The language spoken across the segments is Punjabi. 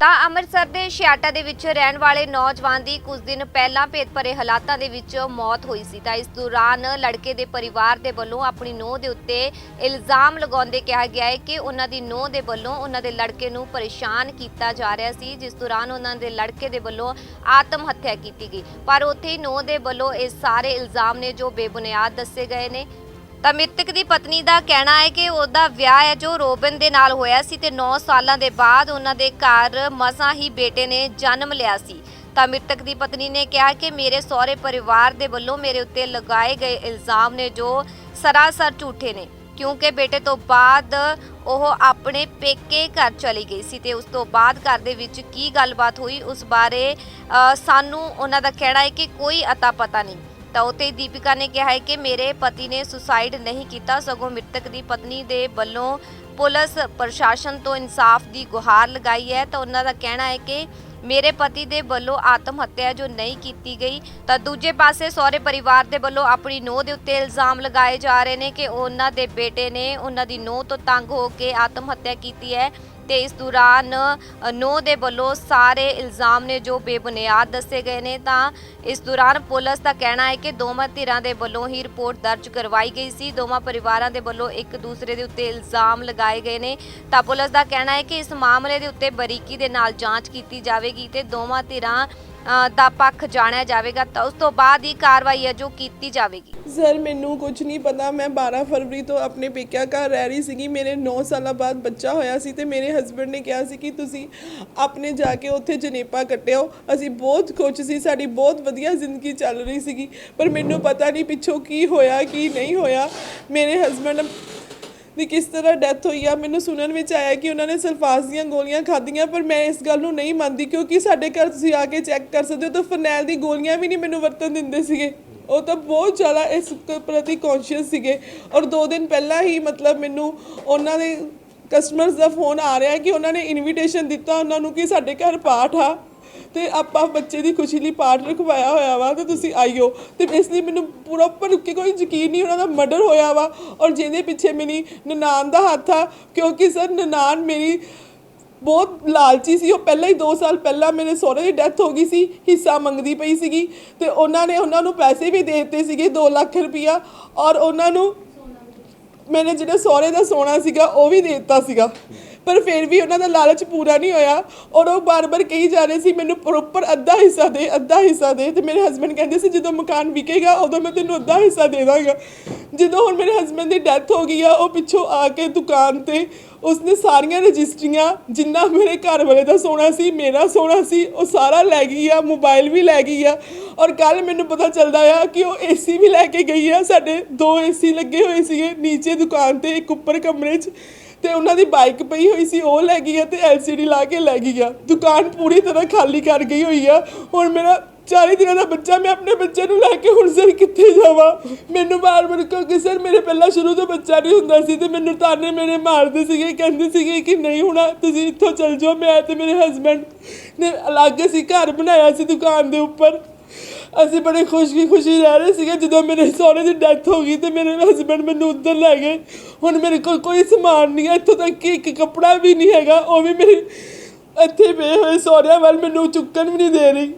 ਤਾਂ ਅੰਮ੍ਰਿਤਸਰ ਦੇ ਛਿਆਟਾ ਦੇ ਵਿੱਚ ਰਹਿਣ ਵਾਲੇ ਨੌਜਵਾਨ ਦੀ ਕੁਝ ਦਿਨ ਪਹਿਲਾਂ ਭੇਤ ਹਾਲਾਤਾਂ ਦੇ ਵਿੱਚ ਮੌਤ ਹੋਈ ਸੀ। ਤਾਂ ਇਸ ਦੌਰਾਨ ਲੜਕੇ ਦੇ ਪਰਿਵਾਰ ਦੇ ਵੱਲੋਂ ਆਪਣੀ ਨੂੰਹ ਦੇ ਉੱਤੇ ਇਲਜ਼ਾਮ ਲਗਾਉਂਦੇ ਕਿਹਾ ਗਿਆ ਹੈ ਕਿ ਉਹਨਾਂ ਦੀ ਨੂੰਹ ਦੇ ਵੱਲੋਂ ਉਹਨਾਂ ਦੇ ਲੜਕੇ ਨੂੰ ਪਰੇਸ਼ਾਨ ਕੀਤਾ ਜਾ ਰਿਹਾ ਸੀ, ਜਿਸ ਦੌਰਾਨ ਉਹਨਾਂ ਦੇ ਲੜਕੇ ਦੇ ਵੱਲੋਂ ਆਤਮ ਹੱਤਿਆ ਕੀਤੀ ਗਈ। ਪਰ ਉੱਥੇ ਹੀ ਨੂੰਹ ਦੇ ਵੱਲੋਂ ਇਹ ਸਾਰੇ ਇਲਜ਼ਾਮ ਨੇ ਜੋ ਬੇਬੁਨਿਆਦ ਦੱਸੇ ਗਏ ਨੇ। ਤਾਂ ਮ੍ਰਿਤਕ ਦੀ ਪਤਨੀ ਦਾ ਕਹਿਣਾ ਹੈ ਕਿ ਉਹਦਾ ਵਿਆਹ ਹੈ ਜੋ ਰੋਬਨ ਦੇ ਨਾਲ ਹੋਇਆ ਸੀ ਤੇ 9 ਸਾਲਾਂ ਦੇ ਬਾਅਦ ਉਹਨਾਂ ਦੇ ਘਰ ਮਸਾਂ ਹੀ ਬੇਟੇ ਨੇ ਜਨਮ ਲਿਆ ਸੀ। ਤਾਂ ਮ੍ਰਿਤਕ ਦੀ ਪਤਨੀ ਨੇ ਕਿਹਾ ਕਿ ਮੇਰੇ ਸਹੁਰੇ ਪਰਿਵਾਰ ਦੇ ਵੱਲੋਂ ਮੇਰੇ ਉੱਤੇ ਲਗਾਏ ਗਏ ਇਲਜ਼ਾਮ ਨੇ ਜੋ ਸਰਾਸਰ ਝੂਠੇ ਨੇ, ਕਿਉਂਕਿ ਬੇਟੇ ਤੋਂ ਬਾਅਦ ਉਹ ਆਪਣੇ ਪੇਕੇ ਘਰ ਚਲੀ ਗਈ ਸੀ ਤੇ ਉਸ ਤੋਂ ਬਾਅਦ ਘਰ ਦੇ ਵਿੱਚ ਕੀ ਗੱਲਬਾਤ ਹੋਈ ਉਸ ਬਾਰੇ ਸਾਨੂੰ ਉਹਨਾਂ ਦਾ ਕਹਿਣਾ ਹੈ ਕਿ ਕੋਈ ਅਤਾ ਪਤਾ ਨਹੀਂ। ਤਾਂ ਉੱਤੇ ਦੀਪਿਕਾ ਨੇ ਕਿਹਾ ਹੈ ਕਿ ਮੇਰੇ ਪਤੀ ਨੇ ਸੁਸਾਈਡ ਨਹੀਂ ਕੀਤਾ। ਸਗੋਂ ਮ੍ਰਿਤਕ ਦੀ ਪਤਨੀ ਦੇ ਵੱਲੋਂ ਪੁਲਿਸ ਪ੍ਰਸ਼ਾਸਨ ਤੋਂ ਇਨਸਾਫ ਦੀ ਗੁਹਾਰ ਲਗਾਈ ਹੈ। ਤਾਂ ਉਹਨਾਂ ਦਾ ਕਹਿਣਾ ਹੈ ਕਿ ਮੇਰੇ ਪਤੀ ਦੇ ਵੱਲੋਂ ਆਤਮ ਹੱਤਿਆ ਜੋ ਨਹੀਂ ਕੀਤੀ ਗਈ, ਤਾਂ ਦੂਜੇ ਪਾਸੇ ਸਹੁਰੇ ਪਰਿਵਾਰ ਦੇ ਵੱਲੋਂ ਆਪਣੀ ਨੂੰਹ ਦੇ ਉੱਤੇ ਇਲਜ਼ਾਮ ਲਗਾਏ ਜਾ ਰਹੇ ਨੇ ਕਿ ਉਹਨਾਂ ਦੇ ਬੇਟੇ ਨੇ ਉਹਨਾਂ ਦੀ ਨੂੰਹ ਤੋਂ ਤੰਗ ਹੋ ਕੇ ਆਤਮ ਹੱਤਿਆ ਕੀਤੀ ਹੈ। ਤੇ ਇਸ ਦੌਰਾਨ ਅ, ਦੇ ਵੱਲੋਂ ਸਾਰੇ ਇਲਜ਼ਾਮ ਨੇ ਜੋ ਬੇਬੁਨਿਆਦ ਦੱਸੇ ਗਏ ਨੇ ਤਾਂ ਇਸ ਦੌਰਾਨ ਪੁਲਿਸ ਦਾ ਕਹਿਣਾ ਹੈ ਕਿ ਦੋਵਾਂ ਧਿਰਾਂ ਦੇ ਵੱਲੋਂ ਹੀ ਰਿਪੋਰਟ ਦਰਜ ਕਰਵਾਈ ਗਈ ਸੀ। ਦੋਵਾਂ ਪਰਿਵਾਰਾਂ ਦੇ ਵੱਲੋਂ ਇੱਕ ਦੂਸਰੇ ਦੇ ਉੱਤੇ ਇਲਜ਼ਾਮ ਲਗਾਏ ਗਏ ਨੇ। ਤਾਂ ਪੁਲਿਸ ਦਾ ਕਹਿਣਾ ਹੈ ਕਿ ਇਸ ਮਾਮਲੇ ਦੇ ਉੱਤੇ ਬਰੀਕੀ ਦੇ ਨਾਲ ਜਾਂਚ ਕੀਤੀ ਜਾਵੇਗੀ ਤੇ ਦੋਵਾਂ ਧਿਰਾਂ ਦਾ ਪੱਖ ਜਾਣਿਆ ਜਾਵੇਗਾ ਤਾਂ ਉਸ ਤੋਂ ਬਾਅਦ ਹੀ ਕਾਰਵਾਈ ਹੈ ਜੋ ਕੀਤੀ ਜਾਵੇਗੀ। ਸਰ ਮੈਨੂੰ ਕੁਝ ਨਹੀਂ ਪਤਾ। ਮੈਂ 12 ਫਰਵਰੀ ਤੋਂ ਆਪਣੇ ਪੇਕਿਆ ਘਰ ਰਹਿ ਰਹੀ ਸੀਗੀ। ਮੇਰੇ 9 ਸਾਲਾਂ ਬਾਅਦ ਬੱਚਾ ਹੋਇਆ ਸੀ ਤੇ ਮੇਰੇ ਹਸਬੰਡ ਨੇ ਕਿਹਾ ਸੀ ਕਿ ਤੁਸੀਂ ਆਪਣੇ ਜਾ ਕੇ ਉੱਥੇ ਜਨੇਪਾ ਕੱਟਿਓ। ਅਸੀਂ ਬਹੁਤ ਖੁਸ਼ ਸੀ। ਸਾਡੀ ਬਹੁਤ ਵਧੀਆ ਜ਼ਿੰਦਗੀ ਚੱਲ ਰਹੀ ਸੀਗੀ। ਪਰ ਮੈਨੂੰ ਪਤਾ ਨਹੀਂ ਪਿੱਛੋਂ ਕੀ ਹੋਇਆ, ਕੀ ਨਹੀਂ ਹੋਇਆ। ਮੇਰੇ ਹਸਬੰਡ ਦੀ ਕਿਸ ਤਰ੍ਹਾਂ ਡੈਥ ਹੋਈ ਆ। ਮੈਨੂੰ ਸੁਣਨ ਵਿੱਚ ਆਇਆ ਕਿ ਉਹਨਾਂ ਨੇ ਸਲਫਾਸ ਦੀਆਂ ਗੋਲੀਆਂ ਖਾਧੀਆਂ, ਪਰ ਮੈਂ ਇਸ ਗੱਲ ਨੂੰ ਨਹੀਂ ਮੰਨਦੀ ਕਿਉਂਕਿ ਸਾਡੇ ਘਰ ਤੁਸੀਂ ਆ ਕੇ ਚੈੱਕ ਕਰ ਸਕਦੇ ਹੋ ਤਾਂ ਫਰਨੈਲ ਦੀ ਗੋਲੀਆਂ ਵੀ ਨਹੀਂ ਮੈਨੂੰ ਵਰਤਣ ਦਿੰਦੇ ਸੀਗੇ। ਉਹ ਤਾਂ ਬਹੁਤ ਜ਼ਿਆਦਾ ਇਸ ਪ੍ਰਤੀ ਕੌਨਸ਼ੀਅਸ ਸੀਗੇ। ਔਰ ਦੋ ਦਿਨ ਪਹਿਲਾਂ ਹੀ ਮਤਲਬ ਮੈਨੂੰ ਉਹਨਾਂ ਦੇ ਕਸਟਮਰਸ ਦਾ ਫੋਨ ਆ ਰਿਹਾ ਕਿ ਉਹਨਾਂ ਨੇ ਇਨਵੀਟੇਸ਼ਨ ਦਿੱਤਾ ਉਹਨਾਂ ਨੂੰ ਕਿ ਸਾਡੇ ਘਰ ਪਾਠ ਆ। ਤੇ ਆਪਾਂ ਬੱਚੇ ਦੀ ਖੁਸ਼ੀ ਲਈ ਪਾਠ ਰਖਵਾਇਆ ਹੋਇਆ ਵਾ ਤੇ ਤੁਸੀਂ ਆਇਓ ਤੇ ਇਸ ਲਈ ਮੈਨੂੰ ਪ੍ਰੋਪਰ ਕਿ ਕੋਈ ਯਕੀਨ ਨਹੀਂ ਉਹਨਾਂ ਦਾ ਮਰਡਰ ਹੋਇਆ ਵਾ ਔਰ ਜਿਹਦੇ ਪਿੱਛੇ ਮੇਰੀ ਨਨਾਨ ਦਾ ਹੱਥ ਆ, ਕਿਉਂਕਿ ਸਰ ਨਨਾਨ ਮੇਰੀ ਬਹੁਤ ਲਾਲਚੀ ਸੀ। ਉਹ ਪਹਿਲਾਂ ਹੀ 2 ਸਾਲ ਪਹਿਲਾਂ ਮੇਰੇ ਸਹੁਰੇ ਦੀ ਡੈਥ ਹੋ ਗਈ ਸੀ, ਹਿੱਸਾ ਮੰਗਦੀ ਪਈ ਸੀਗੀ ਤੇ ਉਹਨਾਂ ਨੇ ਉਹਨਾਂ ਨੂੰ ਪੈਸੇ ਵੀ ਦੇ ਦਿੱਤੇ ਸੀਗੇ 2 ਲੱਖ ਰੁਪਇਆ ਔਰ ਉਹਨਾਂ ਨੂੰ ਮੈਨੇ ਜਿਹੜਾ ਸਹੁਰੇ ਦਾ ਸੋਨਾ ਸੀਗਾ, ਉਹ ਵੀ ਦੇ ਦਿੱਤਾ ਸੀਗਾ। ਪਰ ਫਿਰ ਵੀ ਉਹਨਾਂ ਦਾ ਲਾਲਚ ਪੂਰਾ ਨਹੀਂ ਹੋਇਆ। ਔਰ ਉਹ ਬਾਰ-ਬਾਰ ਕਹੀ ਜਾ ਰਹੇ ਸੀ, ਮੈਨੂੰ ਪ੍ਰੋਪਰ ਅੱਧਾ ਹਿੱਸਾ ਦੇ, ਅੱਧਾ ਹਿੱਸਾ ਦੇ। ਤੇ ਮੇਰੇ ਹਸਬੰਡ ਕਹਿੰਦੇ ਸੀ, ਜਦੋਂ ਮਕਾਨ ਵਿਕੇਗਾ, ਉਦੋਂ ਮੈਂ ਤੈਨੂੰ ਅੱਧਾ ਹਿੱਸਾ ਦੇ ਦਾਂਗਾ। ਜਦੋਂ ਹੁਣ ਮੇਰੇ ਹਸਬੰਡ ਦੀ ਡੈਥ ਹੋ ਗਈ ਆ, ਉਹ ਪਿੱਛੋਂ ਆ ਕੇ ਦੁਕਾਨ ਤੇ ਉਸਨੇ ਸਾਰੀਆਂ ਰਜਿਸਟਰੀਆਂ, ਜਿੰਨਾ ਮੇਰੇ ਘਰ ਵਾਲੇ ਦਾ ਸੋਨਾ ਸੀ, ਮੇਰਾ ਸੋਨਾ ਸੀ, ਉਹ ਸਾਰਾ ਲੈ ਗਈ ਆ ਮੋਬਾਈਲ ਵੀ ਲੈ ਗਈ ਆ। ਔਰ ਕੱਲ ਮੈਨੂੰ ਪਤਾ ਚੱਲਦਾ ਆ ਕਿ ਉਹ ਏਸੀ ਵੀ ਲੈ ਕੇ ਗਈ ਆ, ਸਾਡੇ ਦੋ ਏਸੀ ਲੱਗੇ ਹੋਏ ਸੀਗੇ, ਨੀਚੇ ਦੁਕਾਨ ਤੇ, ਇੱਕ ਉੱਪਰ ਕਮਰੇ 'ਚ। ਤੇ ਉਹਨਾਂ ਦੀ ਬਾਈਕ ਪਈ ਹੋਈ ਸੀ, ਉਹ ਲੈ ਗਈ ਆ ਤੇ ਐਲਸੀਡੀ ਲਾ ਕੇ ਲੈ ਗਈ ਆ। ਦੁਕਾਨ ਪੂਰੀ ਤਰ੍ਹਾਂ ਖਾਲੀ ਕਰ ਗਈ ਹੋਈ ਆ। ਹੁਣ ਮੇਰਾ 40 ਦਿਨਾਂ ਦਾ ਬੱਚਾ, ਮੈਂ ਆਪਣੇ ਬੱਚੇ ਨੂੰ ਲੈ ਕੇ ਹੁਣ ਸਰ ਕਿੱਥੇ ਜਾਵਾਂ? ਮੈਨੂੰ ਬਾਰ-ਬਾਰ ਕਿਉਂਕਿ ਸਰ, ਮੇਰੇ ਪਹਿਲਾਂ ਸ਼ੁਰੂ ਤੋਂ ਬੱਚਾ ਨਹੀਂ ਹੁੰਦਾ ਸੀ ਤੇ ਮੈਨੂੰ ਤਾਨੇ ਮੇਰੇ ਮਾਰਦੇ ਸੀਗੇ, ਕਹਿੰਦੇ ਸੀਗੇ ਕਿ ਨਹੀਂ ਹੋਣਾ ਤੁਸੀਂ ਇੱਥੋਂ ਚਲ ਜਾਓ, ਮੈਂ ਤੇ ਮੇਰੇ ਹਸਬੰਡ ਨੇ ਅਲੱਗ ਸੀ ਘਰ ਬਣਾਇਆ ਸੀ ਦੁਕਾਨ ਦੇ ਉੱਪਰ। ਅਸੀਂ ਬੜੇ ਖੁਸ਼ੀ ਖੁਸ਼ੀ ਰਹਿ ਰਹੇ ਸੀਗੇ ਜਦੋਂ ਮੇਰੇ ਸਹੁਰੇ ਦੀ ਡੈਥ ਹੋ ਗਈ ਤੇ ਮੇਰੇ ਹਸਬੰਡ ਮੈਨੂੰ ਉੱਧਰ ਲੈ ਗਏ। ਹੁਣ ਮੇਰੇ ਕੋਲ ਕੋਈ ਸਮਾਨ ਨਹੀਂ ਹੈ, ਇੱਥੋਂ ਤੱਕ ਕਿ ਇੱਕ ਕੱਪੜਾ ਵੀ ਨਹੀਂ ਹੈਗਾ, ਉਹ ਵੀ ਮੇਰੇ ਇੱਥੇ ਪਏ ਹੋਏ ਸਹੁਰਿਆਂ ਵੱਲ ਮੈਨੂੰ ਚੁੱਕਣ ਵੀ ਨਹੀਂ ਦੇ ਰਹੀ।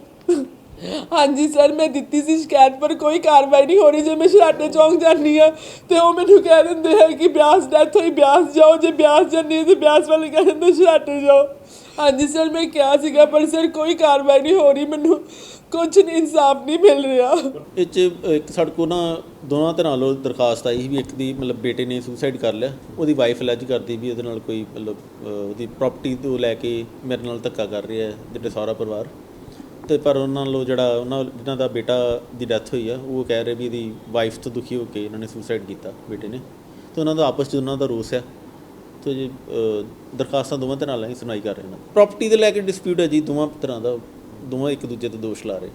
ਹਾਂਜੀ ਸਰ ਮੈਂ ਦਿੱਤੀ ਸੀ ਸ਼ਿਕਾਇਤ, ਪਰ ਕੋਈ ਕਾਰਵਾਈ ਨਹੀਂ ਹੋ ਰਹੀ। ਜੇ ਮੈਂ ਸ਼ਰਾਟੇ ਚੌਂਕ ਜਾਂਦੀ ਆ ਤੇ ਉਹ ਮੈਨੂੰ ਕਹਿ ਦਿੰਦੇ ਹੈ ਕਿ ਬਿਆਸ ਡੈਥ ਹੋਈ, ਬਿਆਸ ਜਾਓ, ਜੇ ਬਿਆਸ ਜਾਂਦੀ ਹੈ ਤੇ ਬਿਆਸ ਵਾਲੇ ਕਹਿ ਦਿੰਦੇ ਸ਼ਰਾਟੇ ਜਾਓ। ਹਾਂਜੀ ਸਰ, ਮੈਂ ਕਿਹਾ ਸੀਗਾ, ਪਰ ਸਰ ਕੋਈ ਕਾਰਵਾਈ ਨਹੀਂ ਹੋ ਰਹੀ, ਮੈਨੂੰ ਕੁਝ ਨਹੀਂ, ਇਨਸਾਫ ਨਹੀਂ ਮਿਲ ਰਿਹਾ। ਇਹ 'ਚ, ਇੱਕ ਸਾਡੇ ਕੋਲ ਨਾ ਦੋਨਾਂ ਤਰ੍ਹਾਂ ਵੱਲੋਂ ਦਰਖਾਸਤ ਆਈ ਸੀ ਵੀ ਇੱਕ ਦੀ ਮਤਲਬ ਬੇਟੇ ਨੇ ਸੁਸਾਈਡ ਕਰ ਲਿਆ, ਉਹਦੀ ਵਾਈਫ ਅਲੱਜ ਕਰਦੀ ਵੀ ਉਹਦੇ ਨਾਲ ਕੋਈ ਮਤਲਬ ਉਹਦੀ ਪ੍ਰਾਪਰਟੀ ਤੋਂ ਲੈ ਕੇ ਮੇਰੇ ਨਾਲ ਧੱਕਾ ਕਰ ਰਿਹਾ ਹੈ, ਜਿਹੜੇ ਸਾਰਾ ਪਰਿਵਾਰ। ਤੇ ਪਰ ਉਹਨਾਂ ਵੱਲੋਂ ਜਿਹੜਾ ਉਹਨਾਂ ਜਿਨ੍ਹਾਂ ਦਾ ਬੇਟਾ ਦੀ ਡੈਥ ਹੋਈ ਆ, ਉਹ ਕਹਿ ਰਹੇ ਵੀ ਇਹਦੀ ਵਾਈਫ ਤੋਂ ਦੁਖੀ ਹੋ ਕੇ ਇਹਨਾਂ ਨੇ ਸੁਸਾਈਡ ਕੀਤਾ, ਬੇਟੇ ਨੇ। ਤੇ ਉਹਨਾਂ ਦਾ ਆਪਸ 'ਚ ਉਹਨਾਂ ਦਾ ਰੋਸ ਆ। ਤੇ ਜੀ ਦਰਖਾਸਤਾਂ ਦੋਵਾਂ ਤਰ੍ਹਾਂ ਨਾਲ ਹੀ ਸੁਣਾਈ ਕਰ ਰਹੇ ਨੇ ਪ੍ਰਾਪਰਟੀ ਦੇ ਲੈ ਕੇ ਡਿਸਪਿਊਟ ਹੈ ਜੀ, ਦੋਵਾਂ ਤਰ੍ਹਾਂ ਦਾ, ਦੋਵਾਂ ਇੱਕ ਦੂਜੇ ਤੇ ਦੋਸ਼ ਲਾ ਰਹੇ।